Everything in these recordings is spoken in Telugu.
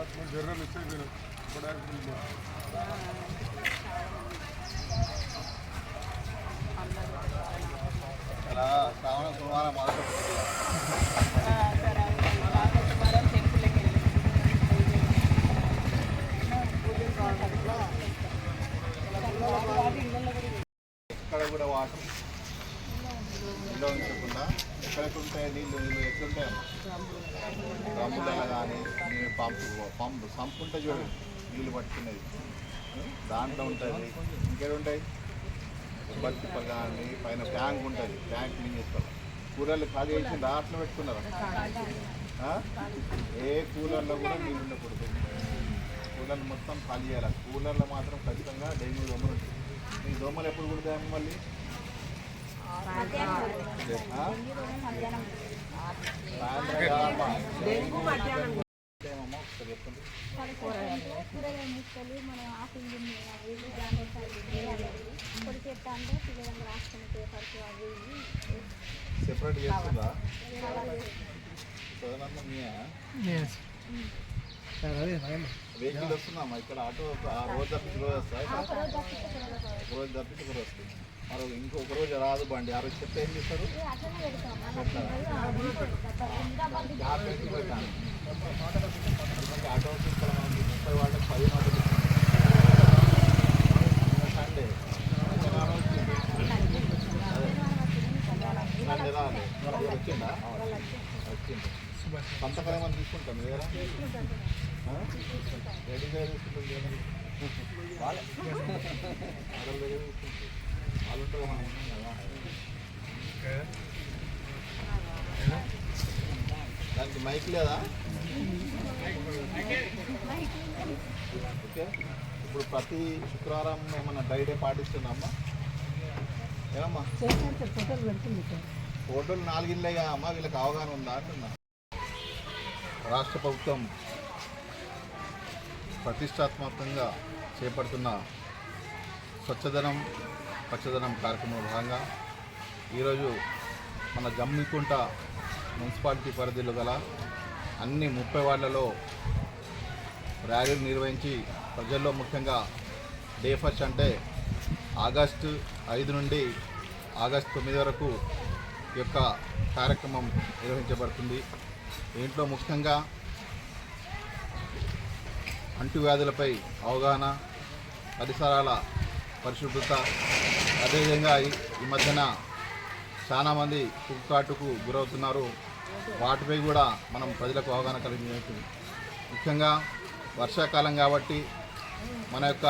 ಇವತ್ತು ಮೂರು ಜರ್ನಲ್ ಇಟ್ಟಿದ್ದೀನಿ ಬಡ ಶ್ರಾವಣ ಸೋಮವಾರ ಮಾತಾಡ್ತಾರೆ ఇంట్లో ఉంచకుండా ఎక్కడెక్కడుంటాయి నీళ్ళు నీళ్ళు ఎట్లుంటాయమ్మా డ్రమ్ములలో కానీ నీళ్ళు పంపు పంపు సంపు ఉంటుంది చూడండి నీళ్ళు పట్టుకునేది. దాంట్లో ఉంటుంది. ఇంకేడు ఉంటాయి కొబ్బరి తిప్పలు కానీ పైన ట్యాంక్ ఉంటుంది. ట్యాంక్ క్లీన్ చేస్తాం కూలర్లు ఖాళీ చేసి దాంట్లో పెట్టుకున్నారా? ఏ కూలర్లో కూడా నీళ్ళు ఉండకూడదు. కూలర్లు మొత్తం ఖాళీ చేయాలి. కూలర్లో మాత్రం ఖచ్చితంగా డెంగ్యూ దోమలు ఉంటాయి. మీ దోమలు ఎప్పుడు కుడతాయమ్మ మళ్ళీ? కూరగాయలు ముక్కలు మనం ఆఫింగ్ పొడి అంటే పేపర్స్ అవి సెపరేట్ చేస్తుందా వెహికల్ వస్తుందమ్మా ఇక్కడ ఆటో రోజు తప్పించి రోజు వస్తాయి రోజు తప్పించి వస్తుంది మరి ఇంకొక రోజు రాదు బండి. ఆ రోజు చెప్తే ఏం చేస్తారు? ఆటో ముప్పై వాళ్ళకి పది మాటలు సండే. సండే మరి వచ్చిందా? వచ్చింది. సంతకాలం ఏమైనా తీసుకుంటాం? మీ దగ్గర? రెడీగా తీసుకుంటాం. వాళ్ళ దగ్గర తీసుకుంటాం. దానికి మైక్ లేదా? ఓకే. ఇప్పుడు ప్రతి శుక్రవారం ఏమన్నా డైడే డే పాటిస్తున్నామా? ఏమమ్మా? ఫోటోలు నాలుగిల్లేగా అమ్మా వీళ్ళకి అవగాహన ఉందా అంటున్నా. రాష్ట్ర ప్రభుత్వం ప్రతిష్టాత్మకంగా చేపడుతున్న స్వచ్ఛదనం పచ్చదనం కార్యక్రమంలో భాగంగా ఈరోజు మన జమ్మికుంట మున్సిపాలిటీ పరిధిలో గల అన్ని ముప్పై వార్డులలో ర్యాలీలు నిర్వహించి ప్రజల్లో ముఖ్యంగా డే ఫస్ట్ అంటే ఆగస్టు ఐదు నుండి ఆగస్టు తొమ్మిది వరకు యొక్క కార్యక్రమం నిర్వహించబడుతుంది. దీంట్లో ముఖ్యంగా అంటువ్యాధులపై అవగాహన పరిసరాల పరిశుభ్రత అదేవిధంగా ఈ మధ్యన చాలామంది కుక్కాటుకు గురవుతున్నారు. వాటిపై కూడా మనం ప్రజలకు అవగాహన కలిగించేది ముఖ్యంగా వర్షాకాలం కాబట్టి మన యొక్క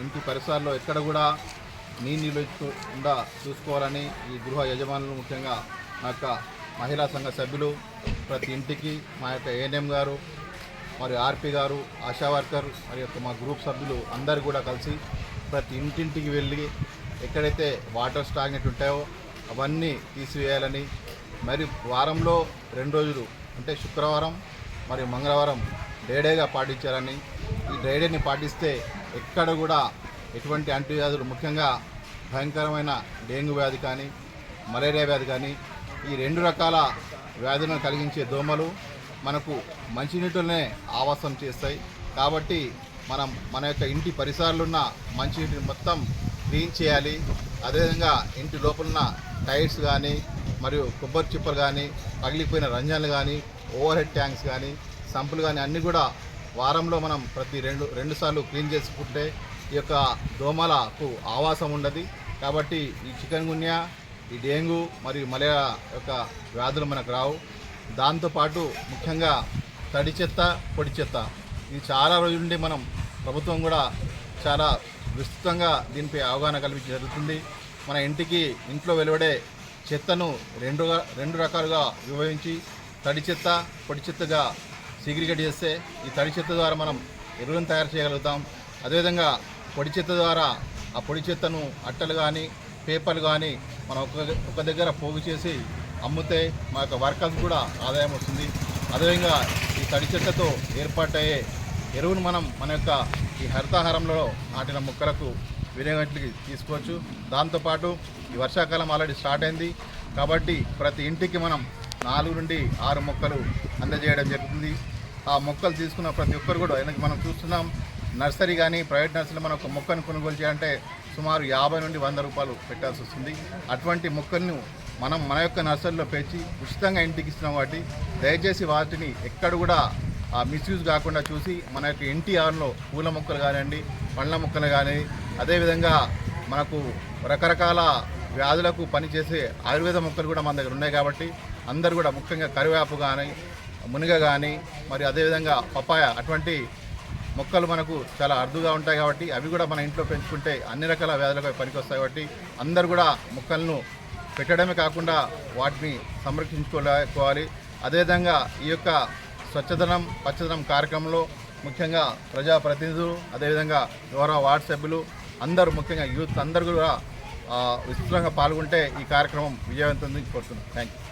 ఇంటి పరిసరాల్లో ఎక్కడ కూడా నీరు నిలవకుండా చూసుకోవాలని ఈ గృహ యజమానులు ముఖ్యంగా మా యొక్క మహిళా సంఘ సభ్యులు ప్రతి ఇంటికి మా యొక్క ఏఎన్ఎం గారు మరి ఆర్పి గారు ఆశా వర్కర్ మరి యొక్క మా గ్రూప్ సభ్యులు అందరు కూడా కలిసి ప్రతి ఇంటింటికి వెళ్ళి ఎక్కడైతే వాటర్ స్టాగ్నెట్ ఉంటాయో అవన్నీ తీసివేయాలని మరి వారంలో రెండు రోజులు అంటే శుక్రవారం మరియు మంగళవారం డేడేగా పాటించాలని. ఈ డేడేని పాటిస్తే ఎక్కడ కూడా ఎటువంటి అంటువ్యాధులు ముఖ్యంగా భయంకరమైన డెంగ్యూ వ్యాధి కానీ మలేరియా వ్యాధి కానీ ఈ రెండు రకాల వ్యాధులను కలిగించే దోమలు మనకు మంచినీటిలోనే ఆవాసం చేస్తాయి. కాబట్టి మనం మన యొక్క ఇంటి పరిసరాలున్న మంచినీటిని మొత్తం క్లీన్ చేయాలి. అదేవిధంగా ఇంటి లోపల ఉన్న టైర్స్ కానీ మరియు కొబ్బరి చిప్పలు కానీ పగిలిపోయిన రంజన్లు కానీ ఓవర్ హెడ్ ట్యాంక్స్ కానీ సంపులు కానీ అన్నీ కూడా వారంలో మనం ప్రతి రెండు రెండు సార్లు క్లీన్ చేసుకుంటే ఈ యొక్క దోమలకు ఆవాసం ఉండదు. కాబట్టి ఈ చికెన్ గున్యా ఈ డెంగ్యూ మరియు మలేరియా యొక్క వ్యాధులు మనకు రావు. దాంతోపాటు ముఖ్యంగా తడి చెత్త పొడి చెత్త. ఇది చాలా రోజుల నుండి మనం ప్రభుత్వం కూడా చాలా విస్తృతంగా దీనిపై అవగాహన కల్పించి జరుగుతుంది. మన ఇంటికి ఇంట్లో వెలువడే చెత్తను రెండు రెండు రకాలుగా విభజించి తడి చెత్త పొడి చెత్తగా సీగ్రిగేట్ చేస్తే ఈ తడి చెత్త ద్వారా మనం ఎరువులను తయారు చేయగలుగుతాం. అదేవిధంగా పొడి చెత్త ద్వారా ఆ పొడి చెత్తను అట్టలు కానీ పేపర్లు కానీ మనం ఒక ఒక దగ్గర పోగు చేసి అమ్మితే మా యొక్క వర్కర్స్ కూడా ఆదాయం వస్తుంది. అదేవిధంగా ఈ తడి చెత్తతో ఏర్పాటయ్యే ఎరువును మనం మన యొక్క ఈ హరితాహారంలో నాటిన మొక్కలకు వినియోగంలోకి తీసుకోవచ్చు. దాంతోపాటు ఈ వర్షాకాలం ఆల్రెడీ స్టార్ట్ అయింది. కాబట్టి ప్రతి ఇంటికి మనం నాలుగు నుండి ఆరు మొక్కలు అందజేయడం జరుగుతుంది. ఆ మొక్కలు తీసుకున్న ప్రతి ఒక్కరు కూడా ఎందుకు మనం చూస్తున్నాం. నర్సరీ కానీ ప్రైవేట్ నర్సరీలో మనం ఒక మొక్కను కొనుగోలు చేయాలంటే సుమారు యాభై నుండి వంద రూపాయలు పెట్టాల్సి వస్తుంది. అటువంటి మొక్కలను మనం మన యొక్క నర్సరీలో పెంచి ఉచితంగా ఇంటికి ఇస్తున్నాం కాబట్టి దయచేసి వాటిని ఎక్కడ కూడా ఆ మిస్యూజ్ కాకుండా చూసి మన యొక్క ఎన్టీఆర్లో పూల మొక్కలు కానివ్వండి పండ్ల మొక్కలు కానీ అదేవిధంగా మనకు రకరకాల వ్యాధులకు పనిచేసే ఆయుర్వేద మొక్కలు కూడా మన దగ్గర ఉన్నాయి కాబట్టి అందరూ కూడా ముఖ్యంగా కరివేపు కానీ మునగ కానీ మరి అదేవిధంగా పపాయ అటువంటి మొక్కలు మనకు చాలా అరుదుగా ఉంటాయి కాబట్టి అవి కూడా మన ఇంట్లో పెంచుకుంటే అన్ని రకాల వ్యాధులకు పనికొస్తాయి కాబట్టి అందరూ కూడా మొక్కలను పెట్టడమే కాకుండా వాటిని సంరక్షించుకోవాలి అదేవిధంగా ఈ యొక్క స్వచ్ఛదనం పచ్చదనం కార్యక్రమంలో ముఖ్యంగా ప్రజాప్రతినిధులు అదేవిధంగా గౌరవ వార్డు సభ్యులు అందరూ ముఖ్యంగా యూత్ అందరూ కూడా విస్తృతంగా పాల్గొంటే ఈ కార్యక్రమం విజయవంతం కోరుతున్నాం. Thank you